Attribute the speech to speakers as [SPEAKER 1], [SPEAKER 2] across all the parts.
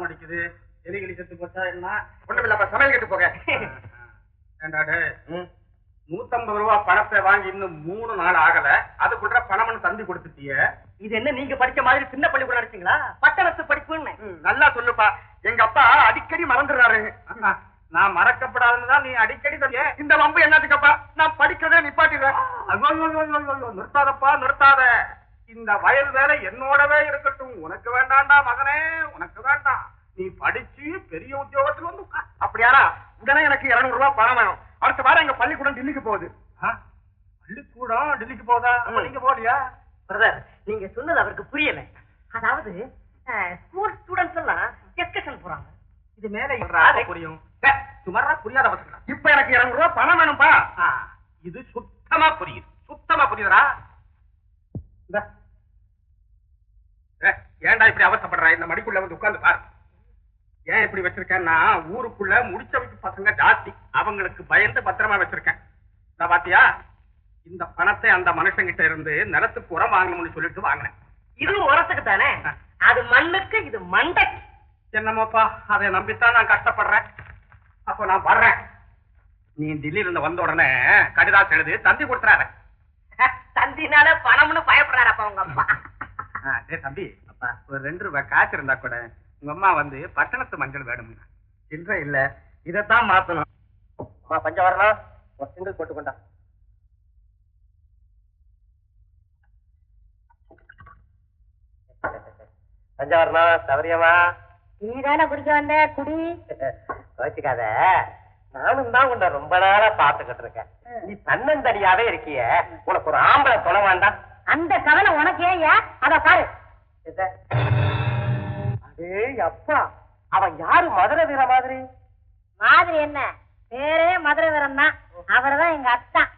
[SPEAKER 1] நாத்தம் அடிக்குது எலிகிளி செத்து போச்சா என்ன?
[SPEAKER 2] ஒண்ணும் இல்லப்பா சமையல் கட்டு போக.
[SPEAKER 1] நூத்தம்பது ரூபா பணத்தை வாங்கி இன்னும் மூணு நாள் ஆகல. அதுக்குள்ள பணம்னு தந்தி கொடுத்துட்டிய.
[SPEAKER 3] இது என்ன நீங்க படிச்ச மாதிரி சின்ன பள்ளிக்கூடம் அடிச்சீங்களா? பட்டணத்து படிப்புன்னு.
[SPEAKER 2] நல்லா சொல்லுப்பா. எங்க அப்பா அடிக்கடி மறந்துடுறாரு.
[SPEAKER 1] நான் மறக்கப்படாதுன்னு தான் நீ அடிக்கடி சொல்லிய
[SPEAKER 2] இந்த வம்பு என்னதுக்கப்பா நான் படிக்கிறதே நிப்பாட்டிடுறேன்.
[SPEAKER 1] நிறுத்தாதப்பா நிறுத்தாத. இந்த வயல் வேலை என்னோடவே இருக்கட்டும். உனக்கு வேண்டாம்டா மகனே உனக்கு வேண்டாம். நீ படிச்சு பெரிய உத்தியோகத்துல வந்து உட்கார்.
[SPEAKER 2] அப்படியானா உடனே எனக்கு 200 ரூபாய் பணம் வேணும். அடுத்த வாரம் எங்க பள்ளிக்கூடம் டில்லிக்கு போகுது.
[SPEAKER 1] பள்ளிக்கூடம் டெல்லிக்கு போதா? நீங்க போலியா
[SPEAKER 3] பிரதர் நீங்க சொன்னது அவருக்கு புரியல. அதாவது ஸ்கூல் ஸ்டூடெண்ட்ஸ் எல்லாம் டிஸ்கஷன் போறாங்க.
[SPEAKER 1] இது மேல புரியும். சுமாரா புரியாத பசங்களா?
[SPEAKER 2] இப்ப எனக்கு 200 ரூபாய் பணம் வேணும்பா.
[SPEAKER 1] இது சுத்தமா புரியுது. சுத்தமா புரியுதுடா. இந்தா.
[SPEAKER 2] ஏன்டா இப்படி அவசரப்படுற? இந்த மடிக்குள்ள வந்து உட்கார்ந்து பாரு. ஏன் இப்படி வச்சிருக்கேன்னா ஊருக்குள்ள முடிச்ச வைக்க பசங்க ஜாஸ்தி. அவங்களுக்கு பயந்து பத்திரமா வச்சிருக்கேன். இந்தா பாத்தியா? இந்த பணத்தை அந்த மனுஷங்கிட்ட இருந்து நிலத்துக்கு உரம் வாங்கணும்னு சொல்லிட்டு வாங்கினேன்.
[SPEAKER 3] இது உரத்துக்கு தானே? அது மண்ணுக்கு இது மண்டைக்கு.
[SPEAKER 2] என்னமோப்பா அதை நம்பித்தான் நான் கஷ்டப்படுறேன். அப்போ நான் வர்றேன். நீ டெல்லியில இருந்து வந்த உடனே கடிதாசம் எழுதி தந்தி கொடுத்துறாரு
[SPEAKER 3] தந்தினால பணம்னு பயப்படுறாரப்பா உங்க அப்பா.
[SPEAKER 2] டேய் தம்பி அப்பா ஒரு ரெண்டு ரூபாய் காசு இருந்தா கூட உங்க அம்மா வந்து பட்டணத்து மஞ்சள் வேணும் சில்லற இல்ல இதைத்தான் மாத்தணும்.
[SPEAKER 3] அம்மா பஞ்சம் வரலாம் ஒரு சிங்கிள் போட்டு கொண்டா பஞ்சம் வரணும் சௌரியமா
[SPEAKER 4] நீ தானே குடிக்க வந்த குடி.
[SPEAKER 3] கோச்சுக்காத. நானும் தான் உன்னை ரொம்ப நாளா பாத்துக்கிட்டு இருக்கேன். நீ தன்னந்தனியாவே இருக்கிய. உனக்கு ஒரு ஆம்பளை துணை வேண்டாம்.
[SPEAKER 4] அந்த கவலை உனக்கு ஏயா அத பாரு?
[SPEAKER 3] அடே அப்பா. அவன் யாரு மதுரை வீர மாதிரி?
[SPEAKER 4] மாதிரி என்ன? பேரே மதுரை வீரன் தான் அவர் தான் எங்க அத்தான்.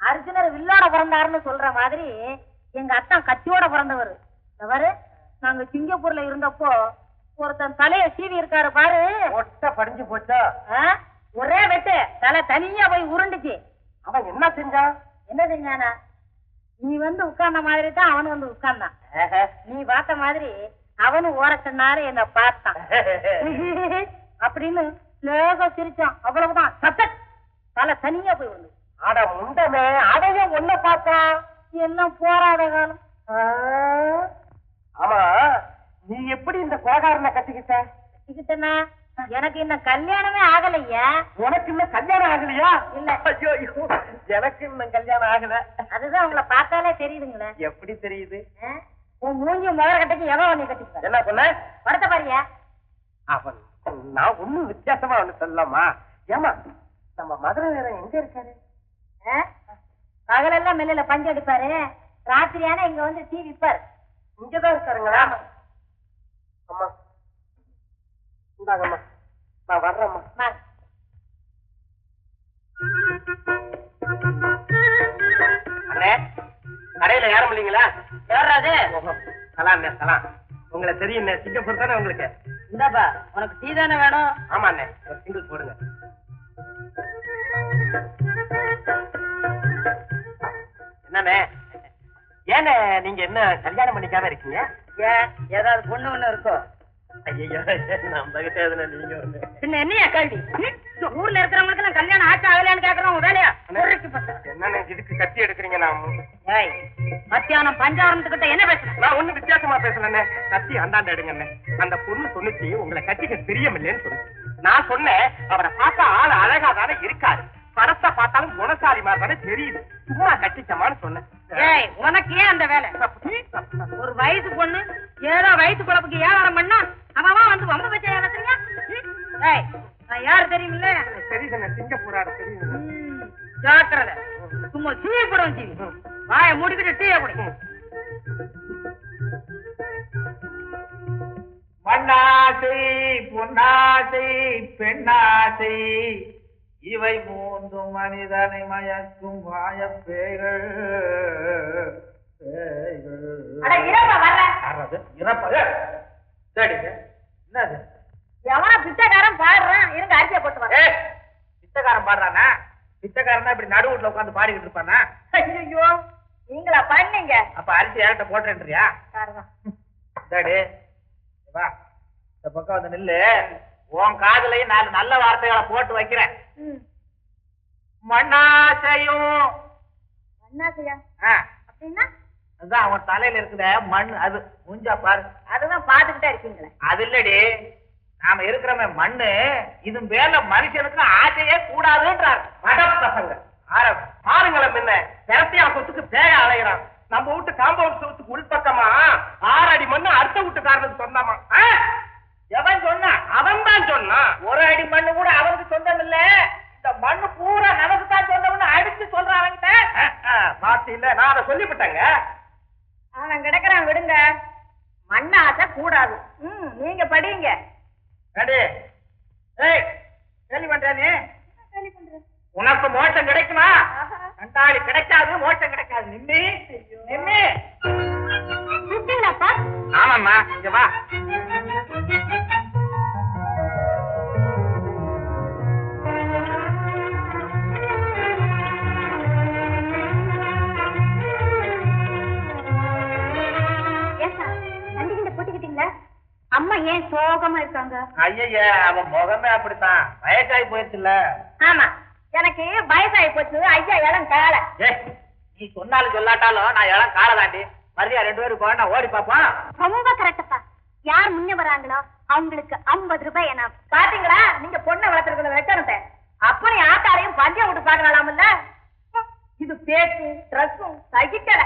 [SPEAKER 4] அர்ஜுனர் வில்லோட பிறந்தாருன்னு சொல்ற மாதிரி எங்க அத்தான் கத்தியோட பிறந்தவர். அவரு நாங்க சிங்கப்பூர்ல இருந்தப்போ ஒருத்தன் தலைய சீவி இருக்காரு பாரு.
[SPEAKER 3] ஒட்ட படிஞ்சு போச்சா?
[SPEAKER 4] ஒரே வெட்டு. தலை தனியா போய் உருண்டுச்சு.
[SPEAKER 3] அவன் என்ன செஞ்சான்?
[SPEAKER 4] என்ன செஞ்சானா? நீ வந்து உட்கார்ந்த மாதிரி தான் அவனு வந்து உட்கார்ந்தான். நீ பார்த்த மாதிரி அவனும் ஓர சொன்னாரு என்ன பார்த்தான். அப்படின்னு லேசா சிரிச்சான். அவ்வளவுதான். சத்தத் தலை தனியா போய் விழுந்து
[SPEAKER 3] அட முண்டமே அதையும் ஒன்ன பார்த்தான்
[SPEAKER 4] எல்லாம் போராத காலம்?
[SPEAKER 3] ஆமா. நீ எப்படி இந்த கோகாரனை கட்டிக்கிட்ட?
[SPEAKER 4] கட்டிக்கிட்டனா? எனக்கு இன்னும் கல்யாணமே ஆகலையா.
[SPEAKER 3] உனக்கு இன்னும் கல்யாணம் ஆகலையா?
[SPEAKER 4] இல்ல.
[SPEAKER 3] ஐயோ எனக்கு இன்னும் கல்யாணம் ஆகல.
[SPEAKER 4] அதுதான் உங்களை பார்த்தாலே தெரியுதுங்களே.
[SPEAKER 3] எப்படி தெரியுது?
[SPEAKER 4] உன் மூஞ்சி முதல் கட்டைக்கு எவன் உன்னை கட்டிக்க
[SPEAKER 3] என்ன சொன்ன?
[SPEAKER 4] படத்தை பாரியா
[SPEAKER 3] அவன் நான் ஒண்ணும் வித்தியாசமா ஒண்ணு சொல்லலாமா? ஏமா நம்ம மதுரை வீரன் எங்க இருக்காரு?
[SPEAKER 4] பகலெல்லாம் மெல்லில பஞ்சு அடிப்பாரு. ராத்திரியானா இங்க வந்து டீ விப்பாரு.
[SPEAKER 3] இங்கதான் இருக்காருங்களா? அம்மா. இந்தாங்கம்மா நான் வர்றேம்மா. அண்ணே கடையில யாரும் இல்லைங்களா? யாராது சலாம் சலாம். உங்களை தெரியும் சிங்கப்பூர் தானே உங்களுக்கு?
[SPEAKER 4] இந்தாப்பா உனக்கு டீ தானே வேணும்?
[SPEAKER 3] ஆமா அண்ணே ஒரு சிங்கிள் போடுங்க. என்னண்ணே? ஏண்ணே நீங்க என்ன கல்யாணம் பண்ணிக்காம இருக்கீங்க?
[SPEAKER 4] ஏன் ஏதாவது பொண்ணு ஒண்ணு இருக்கோ?
[SPEAKER 3] ஐயோ நம்ம கிட்ட எதுனா நீங்க ஒண்ணு?
[SPEAKER 4] பின்ன என்னையா கேள்வி? ஊர்ல இருக்கிறவங்களுக்கு நான் கல்யாணம் ஆச்சு ஆகலையான்னு கேக்குறோம் வேலையா?
[SPEAKER 3] இதுக்கு கத்தி எடுக்கிறீங்க நான்
[SPEAKER 4] ஏய் மத்தியானம் பஞ்சாரத்துக்கிட்ட என்ன
[SPEAKER 3] நான் ஒண்ணு வித்தியாசமா பேசலண்ணே கத்தி அந்தாண்ட எடுங்கண்ணே. அந்த பொண்ணு உங்களை கட்டிக்க பிரியமில்லைன்னு சொல்லுச்சு நான் சொன்னேன் அவரை பார்த்தா ஆள் அழகா தானே இருக்காரு. படத்தை பார்த்தாலும் குணசாலி மாதிரி தானே தெரியுது. சும்மா கட்டிச்சமான்னு சொன்னேன்.
[SPEAKER 4] ஏய் உனக்கு ஏன் அந்த வேலை? ஒரு வயசு பொண்ணு ஏதோ வயசு குழப்புக்கு வியாபாரம் பண்ணா அவன் வந்து வம்ப வச்ச நான் யார் தெரியுமில்ல?
[SPEAKER 3] தெரியுதுண்ணே சிங்கப்பூரா தெரியுது.
[SPEAKER 4] ம், ஜாக்கிரதை. சும்மா சீவி போடுவோம் சீவி. வாயை மூடிக்கிட்டு டீயை குடி.
[SPEAKER 1] மண்ணாசை பொன்னாசை பெண்ணாசை இவை மூன்று மனிதனை மயக்கும் வாயப்பேய்கள்
[SPEAKER 4] இரப்பா வர்றேன்
[SPEAKER 1] யாரது? இறப்பா? சரிங்க. என்னது?
[SPEAKER 4] எவனா பிச்சைக்காரன் பாடுறான்? இருங்க அரிசியை போட்டு
[SPEAKER 1] பிச்சைக்காரன் பாடுறானா? பிச்சைக்காரனா இப்படி நடு வீட்டுல உட்காந்து பாடிக்கிட்டு இருப்பானா?
[SPEAKER 4] ஐயோ நீங்களா பண்ணீங்க?
[SPEAKER 1] அப்ப அரிசி ஏன்ட்ட போட்டுன்றியா? டேடி வா. இந்த பக்கம் வந்து நில்லு. உன் காதுலயும் நாலு நல்ல வார்த்தைகளை போட்டு வைக்கிறேன்.
[SPEAKER 5] ம்.
[SPEAKER 1] மண்ணாசையும்.
[SPEAKER 5] அண்ணாசையா
[SPEAKER 1] ஆ,
[SPEAKER 5] அப்படின்னா?
[SPEAKER 1] அதுதான் அவன் தலையில இருக்கிற மண் அது முஞ்சா பாரு.
[SPEAKER 5] அதுதான் பாத்துக்கிட்டே இருக்கீங்களே.
[SPEAKER 1] அது இல்லடி. நாம இருக்கிறோமே மண்ணு இது மேல மனுஷனுக்கு ஆசையே கூடாதுன்றார். மட பசங்க. ஆரம்பி பாருங்களேன் முன்ன திரட்டியா சொத்துக்கு பேய அலைகிறான் நம்ம வீட்டு காம்பவுண்ட் சொத்துக்கு உள்பக்கமா ஆறு அடி மண்ணு அடுத்த வீட்டுக்காரனுக்கு சொந்தமா? எவன் சொன்னான் அவன் தான் சொன்னான். ஒரு அடி மண்ணு கூட அவனுக்கு சொந்தம் இல்ல. இந்த மண்ணு பூரா நமக்கு தான் சொந்தம்னு அடிச்சு சொல்றான் பாத்து இல்ல. நான் அதை சொல்லிவிட்டேங்க.
[SPEAKER 5] அவன் கிடக்குறான் விடுங்க. மண்ண ஆசை கூடாது. ம் நீங்க படிங்க.
[SPEAKER 1] கேள்வி பண்றியா நீ உனக்கு மோட்சம் கிடைக்குமா? கண்டாடி கிடைக்காது மோட்சம் கிடைக்காது. நிம்மி நிம்மி. ஆமாம்மா இங்க வா.
[SPEAKER 5] அம்மா ஏன் சோகமா இருக்காங்க?
[SPEAKER 1] ஐய அவன் முகமே அப்படித்தான். வயசாகி போயிருச்சுல்ல.
[SPEAKER 5] ஆமா. எனக்கு வயசாகி போச்சு. ஐயா இளம் கால.
[SPEAKER 1] நீ சொன்னாலும் சொல்லாட்டாலும் நான் இடம் காலை தாண்டி. மறுபடியும் ரெண்டு பேரும் போனா ஓடி பாப்போம்
[SPEAKER 5] ரொம்ப கரெக்டப்பா யார் முன்ன வராங்களோ அவங்களுக்கு ஐம்பது ரூபாய் என்ன பாத்தீங்களா? நீங்க பொண்ணை வளர்த்துருக்கிற வைக்கணுத்த அப்படி ஆட்டாரையும் பஞ்சம் விட்டு பாக்கலாம்ல இது பேச்சு ட்ரெஸ்ஸும் சகிக்கல.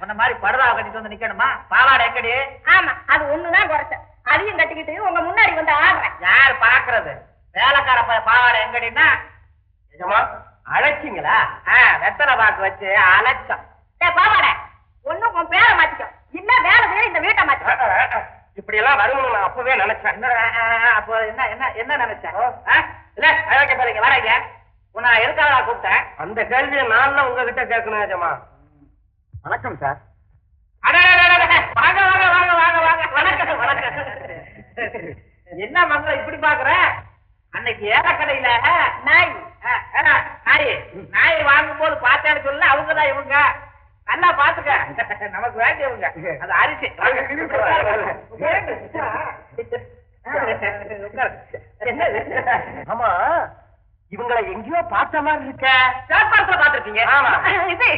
[SPEAKER 1] உன்ன மாதிரி படுதாவை கட்டிட்டு வந்து நிக்கணுமா? பாவாடை எங்கடி?
[SPEAKER 5] ஆமா அது ஒண்ணுதான் குறைச்ச அதையும் கட்டிக்கிட்டு உங்க முன்னாடி வந்து ஆடுறேன்.
[SPEAKER 1] யார் பாக்குறது வேலைக்கார பாவாடை எங்கடின்னா? நிஜமா அழைச்சிங்களா? ஆ, வெத்தலை பாக்கு வச்சு அழைச்சோம்.
[SPEAKER 5] பாவாடை ஒண்ணு உன் பேரை மாத்திக்கோ. இல்ல வேலை செய்ய இந்த வீட்டை மாத்திக்கோ.
[SPEAKER 1] இப்படி எல்லாம் வரும்னு நான் அப்பவே நினைச்சேன். அப்போ என்ன என்ன என்ன நினைச்சேன்? ஆ? இல்ல அழைக்க போறீங்க வரீங்க. உன்னை நான் எதுக்காக கூப்பிட்டேன்? அந்த கேள்வியை நான் தான் உங்ககிட்ட கேட்கணும் நிஜமா வணக்கம் சார். வாங்க வாங்க வாங்க வாங்க வாங்க வணக்கம் வணக்கம் என்ன மங்களம் இப்படி பாக்குற அன்னைக்கு ஏலக்கடையில
[SPEAKER 5] நாய்.
[SPEAKER 1] நாய். நாய் வாங்கும் போது பார்த்தேன்னு சொல்ல அவங்க தான் இவங்க. நல்லா பாத்துக்க நமக்கு வேண்டியவங்க அது அரிசி. ஆமா. இவங்களை எங்கேயோ பார்த்த மாதிரி இருக்க. வியாபாரத்துல பாத்துருக்கீங்க ஆமா.
[SPEAKER 5] இது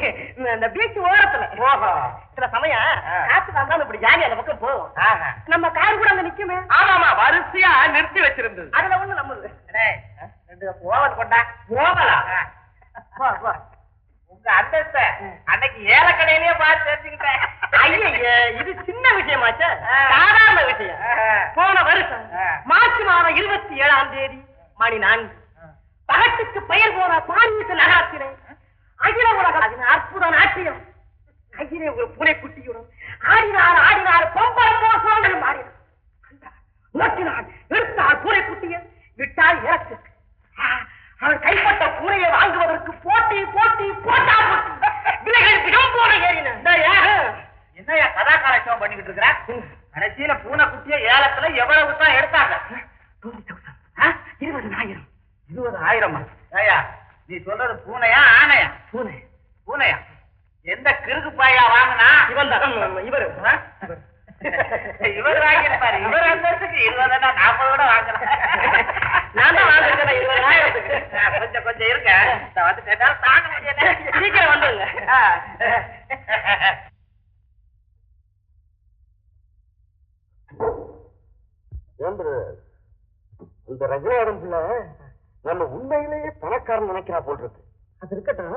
[SPEAKER 5] இந்த பீச் ஓரத்துல.
[SPEAKER 1] ஓஹோ.
[SPEAKER 5] சில சமயம். காத்து வந்தாலும் இப்படி ஜாலி அந்த பக்கம்
[SPEAKER 1] ஆஹா.
[SPEAKER 5] நம்ம கார் கூட அங்க நிக்குமே.
[SPEAKER 1] ஆமாமா வரிசையா நிறுத்தி வச்சிருந்தது.
[SPEAKER 5] அதுல ஒண்ணு நம்மளுது.
[SPEAKER 1] ரெண்டு ஓவல் கொண்டா. ஓவலா. உங்க அந்தஸ்த அன்னைக்கு ஏலக்கடையிலேயே பார்த்து தெரிஞ்சுக்கிட்டேன்
[SPEAKER 5] ஐயையே, இது சின்ன விஷயமாச்சே. சாதாரண விஷயம். போன வருஷம். மார்ச் மாதம் இருபத்தி ஏழாம் தேதி மணி நான்கு. பகட்டுக்கு பெயர் போன பாரிசு நகரத்திலே அகில உலக அதன் அற்புத நாட்டியம். கையிலே ஒரு பூனைக்குட்டியுடன் ஆடினார் ஆடினார் பொம்பரம் மோசங்கள் மாறினார் கண்டார், ஓட்டினார் எடுத்தார் பூனைக்குட்டியை விட்டால் இறக்கு அவர் கைப்பட்ட பூனையை வாங்குவதற்கு போட்டி போட்டி போட்டா போட்டி விலைகள் தினம் போல ஏறின
[SPEAKER 1] என்னையா கதாகார ஷோ பண்ணிக்கிட்டு இருக்கிற கடைசியில பூனை குட்டிய ஏலத்துல எவ்வளவு தான் எடுத்தாங்க
[SPEAKER 5] இருபதாயிரம்
[SPEAKER 1] இருபது ஆயிரமா ஏயா நீ சொல்றது பூனையா ஆனையா?
[SPEAKER 5] பூனை.
[SPEAKER 1] பூனையா? எந்த கிறுக்கு பாயா வாங்கினா?
[SPEAKER 5] இவன் தான். இவர்.
[SPEAKER 1] இவர் வாங்கியிருப்பாரு. இவர் அந்தஸ்துக்கு இருபதுன்னா நாற்பது கூட வாங்குறேன்
[SPEAKER 5] நான் தான் வாங்கிருக்கேன் இருபதாயிரத்துக்கு.
[SPEAKER 1] கொஞ்சம் கொஞ்சம் இருக்க வந்து கேட்டால் தாங்க முடியல.
[SPEAKER 5] சீக்கிரம் வந்துருங்க.
[SPEAKER 1] ஆ.
[SPEAKER 6] இந்த ரகுநாதன் பிள்ளை. நம்ம உண்மையிலேயே பணக்காரன் நினைக்கிறா போல் இருக்கு
[SPEAKER 5] அது இருக்கட்டும்.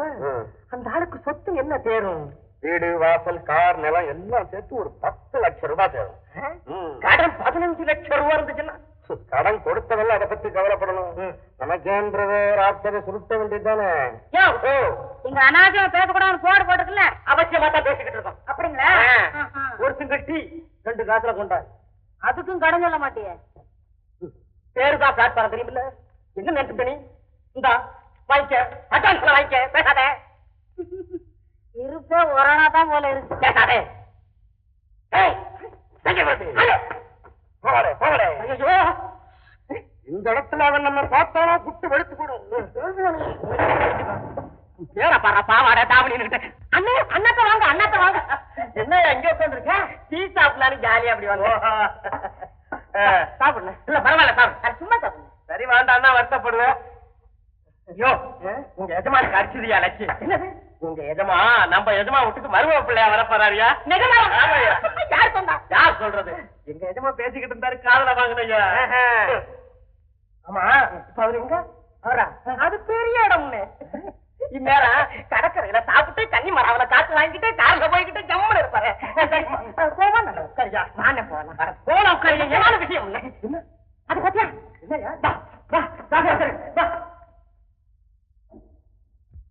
[SPEAKER 5] அந்த ஆளுக்கு சொத்து என்ன தேரும்?
[SPEAKER 6] வீடு வாசல் கார் நிலம் எல்லாம் சேர்த்து ஒரு பத்து லட்சம் ரூபாய் தேவை ம்.
[SPEAKER 5] கடன் பதினஞ்சு லட்சம் ரூபா இருந்துச்சுன்னா?
[SPEAKER 6] கடன் கொடுத்தவல்ல அதை பத்தி கவலைப்படணும். நமக்கேன்றத ராத்திரி சுருட்ட வேண்டியதுதானே
[SPEAKER 5] இங்க அனாவசியம் பேசக்கூடாதுன்னு போர்டு போட்டுக்கல. அவசியமா தான் பேசிக்கிட்டு இருக்கோம் அப்படிங்களா.
[SPEAKER 1] ஒரு சிங்கிள் டீ ரெண்டு காசுல கொண்டா
[SPEAKER 5] அதுக்கும் கடன் சொல்ல மாட்டியே?
[SPEAKER 1] பேருதான் பிளாட்பாரம் தெரியுமில்ல? எங்க நினைச்சு நீ இந்தா வாங்கிக்க. அட்வான்ஸ்ல வாங்கிக்க. பேசாதே.
[SPEAKER 5] இருப்பே ஒரணா தான் போல இருக்கு.
[SPEAKER 1] பேசாதே.
[SPEAKER 6] இந்த இடத்துல அவன் நம்ம பார்த்தானா குட்டு வெளுத்து கூட
[SPEAKER 1] பேர பாரா பாவாடை தாவணி
[SPEAKER 5] அண்ணே அண்ணாத்த வாங்க அண்ணாத்த வாங்க.
[SPEAKER 1] என்ன எங்க உட்காந்துருக்க? டீ சாப்பிடலான்னு ஜாலியா அப்படி வாங்க.
[SPEAKER 3] சாப்பிடுங்க இல்ல பரவாயில்ல சாப்பிடு.
[SPEAKER 4] சும்மா சாப்பிடுங்க
[SPEAKER 3] சரி வேண்டாம்னா வருத்தப்படுவேன். ஐயோ உங்க எஜமானுக்கு அடிச்சதுயா லட்சி என்னது? உங்க எஜமா நம்ம எஜமா வீட்டுக்கு மருமக பிள்ளையா வரப்போறாரியா.
[SPEAKER 4] யார் சொன்னா?
[SPEAKER 3] யார் சொல்றது? எங்க எஜமா பேசிக்கிட்டு இருந்தாரு காதுல வாங்கினையா ஆமா இப்ப அவரு எங்க? அவரா? அது பெரிய இடம்னு. இந்நேரம் கடற்கரையில சாப்பிட்டு தண்ணி மராவில காத்து வாங்கிட்டு கார்ல போய்கிட்டு ஜம்முன்னு இருப்பாரு. போவான் சரியா நானே போலாம் உட்காரு என்னால விஷயம் இல்லை என்ன அது பத்தியா என்னையா வா வா வா உட்காரு, வா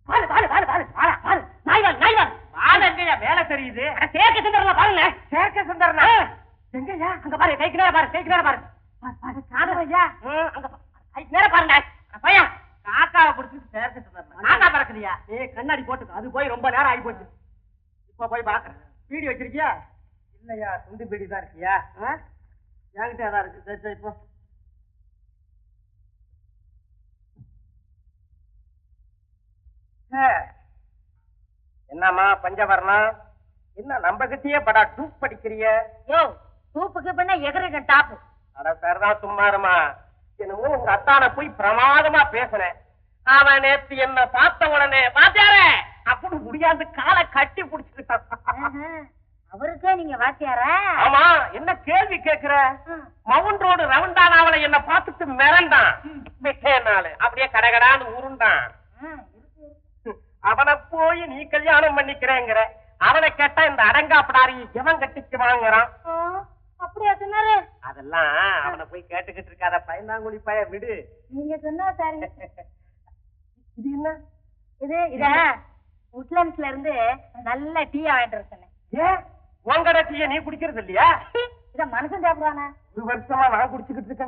[SPEAKER 3] பாரு பாரு பாரு பாரு பாரு பாரு நாய்வால் நாய்வால் பாரு எங்கயா வேலை தெரியுது சேர்க்க சுந்தரல பாருங்க சேர்க்க சுந்தரனா எங்கயா அங்க பாரு கைக்கு நேரம் பாரு கைக்கு நேரம் பாரு பாரு, பாரு காணவையா அங்க பா- கைக்கு நேரம் பாருங்க பையா காக்காவை பிடிச்சிட்டு சேர்க்க சுந்தரனா காக்கா பறக்குதியா ஏ கண்ணாடி போட்டுக்கோ அது போய் ரொம்ப நேரம் ஆகி போச்சு. இப்ப போய் பாக்குறேன். பீடி வச்சிருக்கியா? இல்லையா துண்டு பீடி தான் இருக்கியா? என்கிட்ட அதான் இருக்கு. இப்போ என்னம்மா பஞ்சவர்ணம் என்ன நம்ம கிட்டயே படா டூப் படிக்கிறிய?
[SPEAKER 4] யோ சூப்புக்கு பண்ண எகரக டாப்பு.
[SPEAKER 3] அட சரிதான் சும்மாருமா என்னமோ உங்க அத்தான போய் பிரமாதமா பேசுனேன். அவன் நேத்து என்ன பார்த்த உடனே வாத்தியாரே! அப்படி முடியாது காலை கட்டி புடிச்சுக்கிட்டான்
[SPEAKER 4] அவருக்கே நீங்க வாத்தியாரா?
[SPEAKER 3] ஆமா என்ன கேள்வி கேக்குற. மவுண்ட் ரோடு ரவுண்டானாவல என்ன பார்த்துட்டு மிரண்டான். மிட்டேனாலு அப்படியே கடகடான்னு உருண்டான். அவனை போய் நீ கல்யாணம் பண்ணிக்கிறேங்கிற. அவனை கேட்டா இந்த அடங்காப்படாரி எவன் கட்டிக்கு வாங்குறான்.
[SPEAKER 4] அப்படியா சொன்னாரு?
[SPEAKER 3] அதெல்லாம் அவனை போய் கேட்டுக்கிட்டு இருக்காத பயந்தாங்குழி பய விடு.
[SPEAKER 4] நீங்க சொன்னா சரி.
[SPEAKER 3] இது என்ன?
[SPEAKER 4] இது இத? உட்லண்ட்ஸ்ல இருந்து நல்ல டீயா வாங்கிட்டு வர சொன்னேன்.
[SPEAKER 3] ஏன் உங்கட டீய நீ குடிக்கிறது இல்லையா?
[SPEAKER 4] இத மனுஷன் சாப்பிடுவானே?
[SPEAKER 3] ஒரு வருஷமா நான் குடிச்சுக்கிட்டு இருக்கேன்.